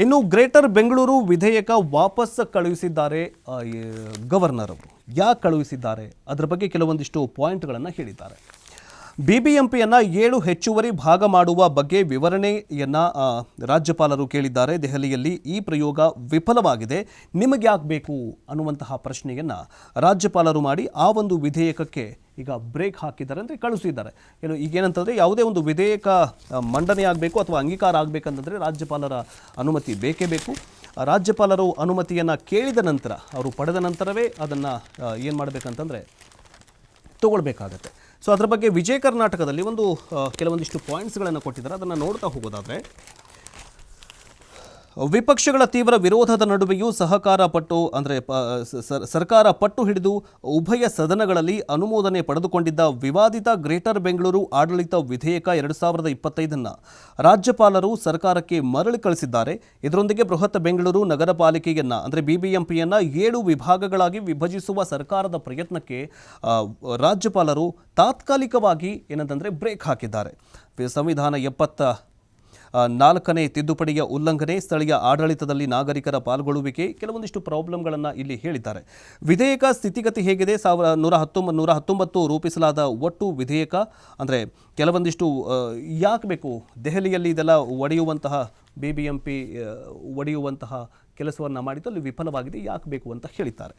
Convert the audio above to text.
ಇನ್ನು ಗ್ರೇಟರ್ ಬೆಂಗಳೂರು ವಿಧೇಯಕ ವಾಪಸ್ ಕಳುಹಿಸಿದ್ದಾರೆ ಗವರ್ನರ್ ಅವರು. ಯಾಕೆ ಕಳುಹಿಸಿದ್ದಾರೆ? ಅದರ ಬಗ್ಗೆ ಕೆಲವೊಂದಿಷ್ಟು ಪಾಯಿಂಟ್ಗಳನ್ನು ಹೇಳಿದ್ದಾರೆ. ಬಿ ಬಿ ಎಂ ಪಿಯನ್ನು ಏಳು ಹೆಚ್ಚುವರಿ ಭಾಗ ಮಾಡುವ ಬಗ್ಗೆ ವಿವರಣೆಯನ್ನು ರಾಜ್ಯಪಾಲರು ಕೇಳಿದ್ದಾರೆ. ದೆಹಲಿಯಲ್ಲಿ ಈ ಪ್ರಯೋಗ ವಿಫಲವಾಗಿದೆ. ನಿಮಗೆ ಯಾಕೆ ಬೇಕು ಅನ್ನುವಂತಹ ಪ್ರಶ್ನೆಯನ್ನು ರಾಜ್ಯಪಾಲರು ಮಾಡಿ ಆ ಒಂದು ವಿಧೇಯಕಕ್ಕೆ ಈಗ ಬ್ರೇಕ್ ಹಾಕಿದ್ದಾರೆ ಅಂದರೆ ಕಳಿಸಿದ್ದಾರೆ ಏನು, ಈಗ ಏನಂತಂದರೆ ಯಾವುದೇ ಒಂದು ವಿಧೇಯಕ ಮಂಡನೆ ಆಗಬೇಕು ಅಥವಾ ಅಂಗೀಕಾರ ಆಗಬೇಕಂತಂದರೆ ರಾಜ್ಯಪಾಲರ ಅನುಮತಿ ಬೇಕೇ ಬೇಕು. ರಾಜ್ಯಪಾಲರು ಅನುಮತಿಯನ್ನು ಕೇಳಿದ ನಂತರ, ಅವರು ಪಡೆದ ನಂತರವೇ ಅದನ್ನು ಏನು ಮಾಡಬೇಕಂತಂದರೆ ತಗೊಳ್ಬೇಕಾಗತ್ತೆ. ಸೊ ಅದರ ಬಗ್ಗೆ ವಿಜಯ ಕರ್ನಾಟಕದಲ್ಲಿ ಒಂದು ಕೆಲವೊಂದಿಷ್ಟು ಪಾಯಿಂಟ್ಸ್ಗಳನ್ನು ಕೊಟ್ಟಿದ್ದಾರೆ. ಅದನ್ನು ನೋಡ್ತಾ ಹೋಗೋದಾದರೆ ವಿಪಕ್ಷಗಳ ತೀವ್ರ ವಿರೋಧದ ನಡುವೆಯೂ ಸಹಕಾರ ಪಟ್ಟು, ಅಂದರೆ ಸರ್ಕಾರ ಪಟ್ಟು ಹಿಡಿದು ಉಭಯ ಸದನಗಳಲ್ಲಿ ಅನುಮೋದನೆ ಪಡೆದುಕೊಂಡಿದ್ದ ವಿವಾದಿತ ಗ್ರೇಟರ್ ಬೆಂಗಳೂರು ಆಡಳಿತ ವಿಧೇಯಕ ಎರಡು ಸಾವಿರದ ಇಪ್ಪತ್ತೈದನ್ನು ರಾಜ್ಯಪಾಲರು ಸರ್ಕಾರಕ್ಕೆ ಮರಳಿ ಕಳಿಸಿದ್ದಾರೆ. ಇದರೊಂದಿಗೆ ಬೃಹತ್ ಬೆಂಗಳೂರು ನಗರ ಪಾಲಿಕೆಯನ್ನು, ಅಂದರೆ, ಬಿಬಿಎಂಪಿಯನ್ನ ಏಳು ವಿಭಾಗಗಳಾಗಿ ವಿಭಜಿಸುವ ಸರ್ಕಾರದ ಪ್ರಯತ್ನಕ್ಕೆ ರಾಜ್ಯಪಾಲರು ತಾತ್ಕಾಲಿಕವಾಗಿ ಏನಂತಂದರೆ ಬ್ರೇಕ್ ಹಾಕಿದ್ದಾರೆ. ಸಂವಿಧಾನ ಎಪ್ಪತ್ತ ನಾಲ್ಕನೇ ತಿದ್ದುಪಡಿಯ ಉಲ್ಲಂಘನೆ ಸ್ಥಳೀಯ ಆಡಳಿತದಲ್ಲಿ ನಾಗರಿಕರ ಪಾಲ್ಗೊಳ್ಳುವಿಕೆ ಕೆಲವೊಂದಿಷ್ಟು ಪ್ರಾಬ್ಲಮ್ಗಳನ್ನು ಇಲ್ಲಿ ಹೇಳಿದ್ದಾರೆ. ವಿಧೇಯಕ ಸ್ಥಿತಿಗತಿ ಹೇಗಿದೆ? ಸಾವಿರ ನೂರ ಹತ್ತೊಂಬ, ನೂರ ಹತ್ತೊಂಬತ್ತು ರೂಪಿಸಲಾದ ಒಟ್ಟು ವಿಧೇಯಕ, ಅಂದರೆ ಕೆಲವೊಂದಿಷ್ಟು ಯಾಕೆ ಬೇಕು? ದೆಹಲಿಯಲ್ಲಿ ಇದೆಲ್ಲ ಒಡೆಯುವಂತಹ ಬಿ ಬಿ ಎಂ ಪಿ ಒಡೆಯುವಂತಹ ಕೆಲಸವನ್ನು ಮಾಡಿದ್ದು ಅಲ್ಲಿ ವಿಫಲವಾಗಿದೆ, ಯಾಕೆ ಬೇಕು ಅಂತ ಹೇಳಿದ್ದಾರೆ.